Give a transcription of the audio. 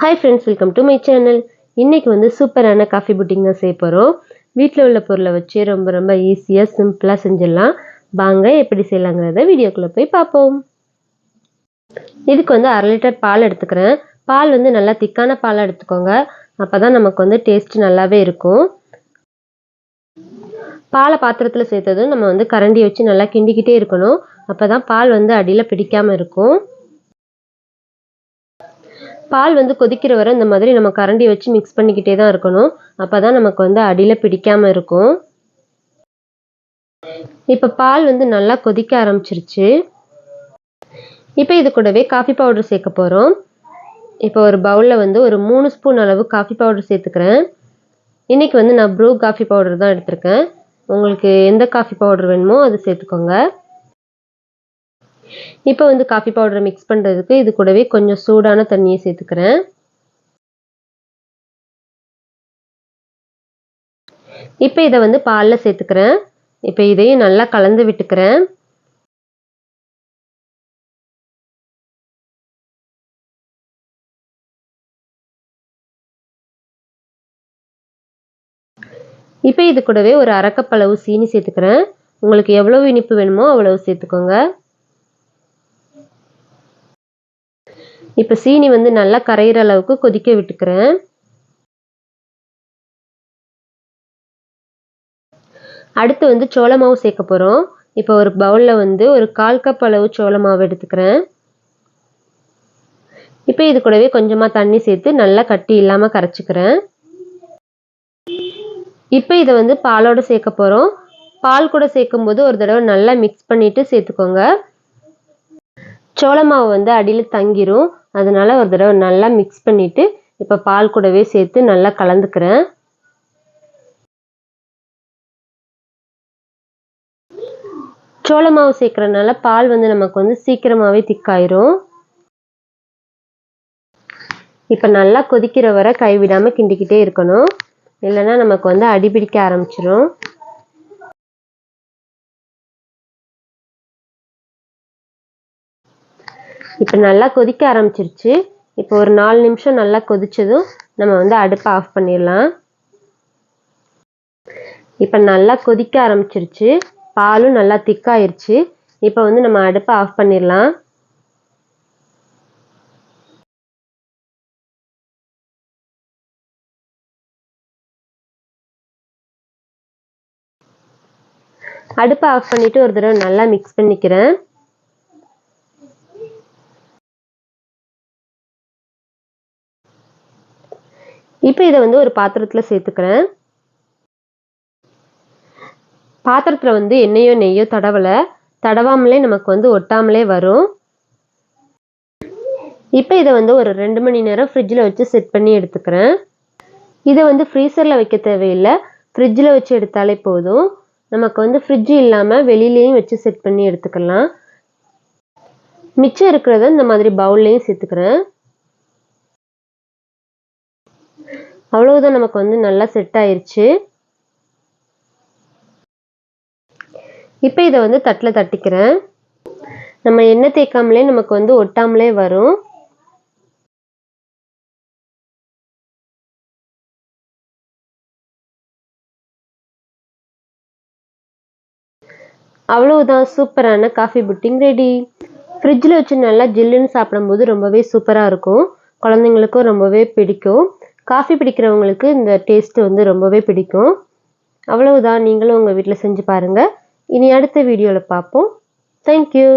Hi friends welcome to my channel இன்றைக்கி வந்து சூப்பரான காஃபி புட்டிங் தான் செய்ய போகிறோம் வீட்டில் உள்ள பொருளை வச்சு ரொம்ப ரொம்ப ஈஸியாக சிம்பிளாக செஞ்சிடலாம். வாங்க எப்படி செய்யலாங்கிறத வீடியோக்குள்ளே போய் பார்ப்போம். இதுக்கு வந்து அரை லிட்டர் பால் எடுத்துக்கிறேன். பால் வந்து நல்லா திக்கான பாலாக எடுத்துக்கோங்க. அப்போ தான் நமக்கு வந்து டேஸ்ட் நல்லாவே இருக்கும். பாலை பாத்திரத்தில் சேர்த்ததும் நம்ம வந்து கரண்டி வச்சு நல்லா கிண்டிக்கிட்டே இருக்கணும். அப்போ தான் பால் வந்து அடியில் பிடிக்காமல் இருக்கும். பால் வந்து கொதிக்கிற வரை இந்த மாதிரி நம்ம கரண்டி வச்சு மிக்ஸ் பண்ணிக்கிட்டே தான் இருக்கணும். அப்போ தான் நமக்கு வந்து அடியில் பிடிக்காமல் இருக்கும். இப்போ பால் வந்து நல்லா கொதிக்க ஆரம்பிச்சிருச்சு. இப்போ இது கூடவே காஃபி பவுடர் சேர்க்க போகிறோம் இப்போ ஒரு பவுலில் வந்து ஒரு மூணு ஸ்பூன் அளவு காஃபி பவுடர் சேர்த்துக்கிறேன். இன்றைக்கி வந்து நான் ப்ரூ காஃபி பவுடர் தான் எடுத்திருக்கேன். உங்களுக்கு எந்த காஃபி பவுடர் வேணுமோ அது சேர்த்துக்கோங்க. இப்போ வந்து காஃபி பவுடரை மிக்ஸ் பண்ணுறதுக்கு இது கூடவே கொஞ்சம் சூடான தண்ணியை சேர்த்துக்கிறேன். இப்போ இதை வந்து பாலில் சேர்த்துக்கிறேன். இப்போ இதையும் நல்லா கலந்து விட்டுக்கிறேன். இப்போ இது கூடவே ஒரு அரைக்கப்பளவு சீனி சேர்த்துக்கிறேன். உங்களுக்கு எவ்வளவு இனிப்பு வேணுமோ அவ்வளவு சேர்த்துக்கோங்க. இப்போ சீனி வந்து நல்லா கரையிற அளவுக்கு கொதிக்க விட்டுக்கிறேன். அடுத்து வந்து சோள மாவு சேர்க்க போகிறோம் இப்போ ஒரு பவுலில் வந்து ஒரு கால் கப் அளவு சோள மாவு எடுத்துக்கிறேன். இப்போ இது கூடவே கொஞ்சமாக தண்ணி சேர்த்து நல்லா கட்டி இல்லாமல் கரைச்சிக்கிறேன். இப்போ இதை வந்து பாலோடு சேர்க்க போகிறோம் பால் கூட சேர்க்கும்போது ஒரு தடவை நல்லா மிக்ஸ் பண்ணிவிட்டு சேர்த்துக்கோங்க. சோள மாவு வந்து அடியில் தங்கிரும். அதனால ஒரு தடவை நல்லா மிக்ஸ் பண்ணிவிட்டு இப்போ பால் கூடவே சேர்த்து நல்லா கலந்துக்கிறேன். சோள மாவு சேர்க்குறதுனால பால் வந்து நமக்கு வந்து சீக்கிரமாகவே திக்காயிரும் இப்போ நல்லா கொதிக்கிற வரை கைவிடாமல் கிண்டிக்கிட்டே இருக்கணும். இல்லைன்னா நமக்கு வந்து அடிபிடிக்க ஆரம்பிச்சிரும். இப்போ நல்லா கொதிக்க ஆரம்பிச்சிருச்சு. இப்போ ஒரு நாலு நிமிஷம் நல்லா கொதிச்சதும் நம்ம வந்து அடுப்பை ஆஃப் பண்ணிடலாம். இப்போ நல்லா கொதிக்க ஆரம்பிச்சிருச்சு. பாலும் நல்லா திக்காயிருச்சு இப்போ வந்து நம்ம அடுப்பை ஆஃப் பண்ணிடலாம். அடுப்பை ஆஃப் பண்ணிவிட்டு ஒரு தடவை நல்லா மிக்ஸ் பண்ணிக்கிறேன். இப்போ இதை வந்து ஒரு பாத்திரத்தில் சேர்த்துக்கிறேன். பாத்திரத்தில் வந்து எண்ணெயோ நெய்யோ தடவலை. தடவாமலே நமக்கு வந்து ஒட்டாமலே வரும். இப்போ இதை வந்து ஒரு ரெண்டு மணி நேரம் ஃப்ரிட்ஜில் வச்சு செட் பண்ணி எடுத்துக்கிறேன். இதை வந்து ஃப்ரீசரில் வைக்க தேவையில்லை. ஃப்ரிட்ஜில் வச்சு எடுத்தாலே போதும். நமக்கு வந்து ஃப்ரிட்ஜ் இல்லாமல் வெளியிலையும் வச்சு செட் பண்ணி எடுத்துக்கலாம். மிச்சம் இருக்கிறத இந்த மாதிரி பவுல்லையும் சேர்த்துக்கிறேன். அவ்வளவுதான் நமக்கு வந்து நல்லா செட் ஆயிருச்சு. இப்போ இதை வந்து தட்டில் தட்டிக்கிறேன். நம்ம எண்ணெய் தேய்க்காமலே நமக்கு வந்து ஒட்டாமலே வரும். அவ்வளவுதான் சூப்பரான காஃபி புட்டிங் ரெடி ஃப்ரிட்ஜில் வச்சு நல்லா ஜில்லுன்னு சாப்பிடும்போது ரொம்பவே சூப்பராக இருக்கும். குழந்தைங்களுக்கும் ரொம்பவே பிடிக்கும். காஃபி பிடிக்கிறவங்களுக்கு இந்த டேஸ்ட்டு வந்து ரொம்பவே பிடிக்கும். அவ்வளவுதான் நீங்களும் உங்கள் வீட்டில் செஞ்சு பாருங்கள் இனி அடுத்த வீடியோவில் பார்ப்போம் தேங்க்யூ